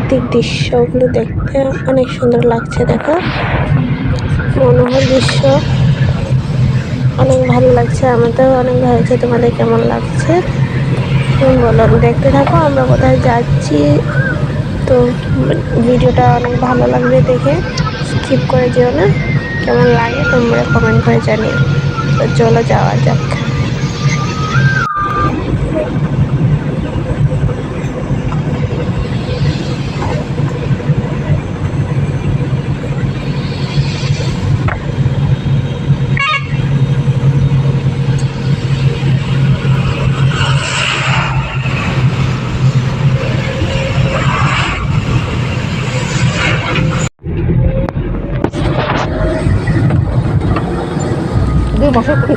প্রাকৃতিক দৃশ্যগুলো দেখতে অনেক সুন্দর লাগছে, দেখো। মনোহর দৃশ্য অনেক ভালো লাগছে আমাদেরও অনেক ভালো লাগছে, তোমাদের কেমন লাগছে? বলো দেখতে থাকো, আমরা কোথায় যাচ্ছি। তো ভিডিওটা অনেক ভালো লাগবে দেখে স্কিপ করে যেও না। কেমন লাগে তোমরা কমেন্ট করে জানিও। তো চলো যাওয়া যাক।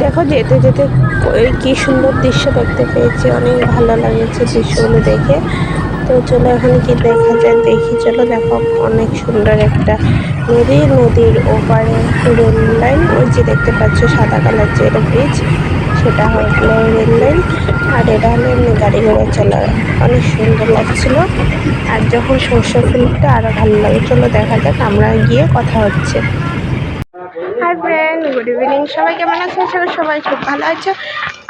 দেখো যেতে যেতে ওই কি সুন্দর দৃশ্য দেখতে পেয়েছি। অনেক ভালো লাগছে দৃশ্যগুলো দেখে। তো চলো এখন কি দেখা যায় দেখি। চলো দেখো, অনেক সুন্দর একটা নদী। নদীর ওপারে রেল লাইন। ওই যে দেখতে পাচ্ছ, সাদা কালার যে ব্রিজ সেটা হলো রেল লাইন। আর এটা হলো এমনি গাড়ি ঘোড়া চলার অনেক সুন্দর লাগছিল। আর যখন সর্ষে ফুলটা আরও ভালো লাগে চলো দেখা যাক, আমরা গিয়ে কথা হচ্ছে। গুড ইভিনিং সবাই কেমন আছে? আশা সবাই খুব ভালো আছো।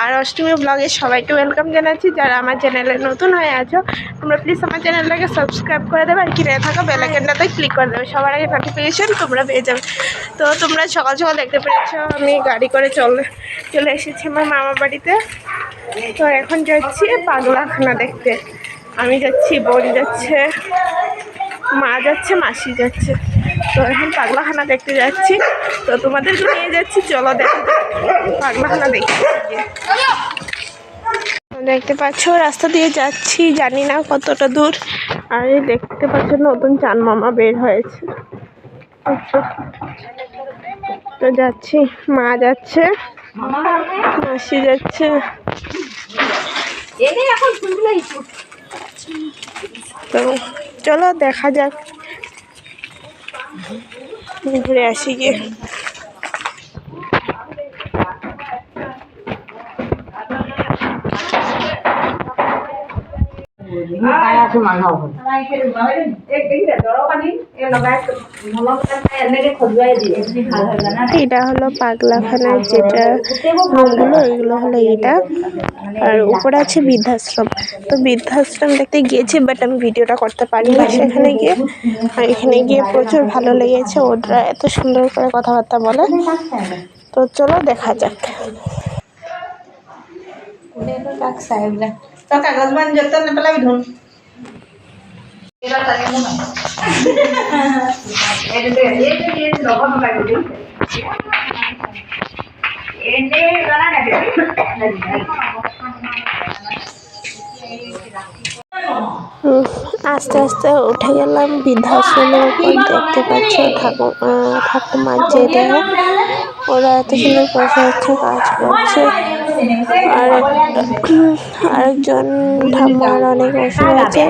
আর অষ্টমী ব্লগে সবাইকে ওয়েলকাম জানাচ্ছি। যারা আমার চ্যানেলে নতুন হয়ে আছো, তোমরা প্লিজ আমার চ্যানেলটাকে সাবস্ক্রাইব করে দেবে আর কিনে থাকা বেলাকেনটাতে ক্লিক করে দেবে। সবার আগে নোটিফিকেশান তোমরা পেয়ে যাবে। তো তোমরা সকাল সকাল দেখতে পেরেছ, আমি গাড়ি করে চলে চলে এসেছি আমার মামার বাড়িতে। তো এখন যাচ্ছি পাগলাখানা দেখতে। আমি যাচ্ছি বোন যাচ্ছে, মা যাচ্ছে, মাসি যাচ্ছে। তো এখন পাগলাখানা দেখতে যাচ্ছি। তো তোমাদেরকে নিয়ে যাচ্ছি। চলো দেখো। পাগলাখানা দেখতে। দেখতে পাচ্ছ, রাস্তা দিয়ে যাচ্ছি। জানি না কতটা দূর। আর দেখতে পাচ্ছ, নতুন চান মামা বের হয়েছে। তো যাচ্ছি। মা যাচ্ছে। মাসি যাচ্ছে। তো চলো দেখা যাক। ঘুরে আসি গিয়ে এটা হলো পাগলাখানার যেটা রুমগুলো এগুলো হলো এটা। আর উপরে আছে বৃদ্ধাশ্রম। তো বৃদ্ধাশ্রম দেখতে গিয়েছি বাট আমি ভিডিওটা করতে পারিনি সেখানে গিয়ে। আর এখানে গিয়ে প্রচুর ভালো লেগেছে ওরা এত সুন্দর করে কথাবার্তা বলে। তো চলো দেখা যাক। কাগজ মান যত নেপেলাবি ধুন উম, আস্তে আস্তে উঠে গেলাম বৃদ্ধাশ্রমের উপর দেখতে পাচ্ছ ঠাকুর ঠাকুমার যেটা ওরা এত সুন্দর বসে হচ্ছে কাজ করছে। আর আরেকজন ঠাম্মার অনেক ওষুধ আছে।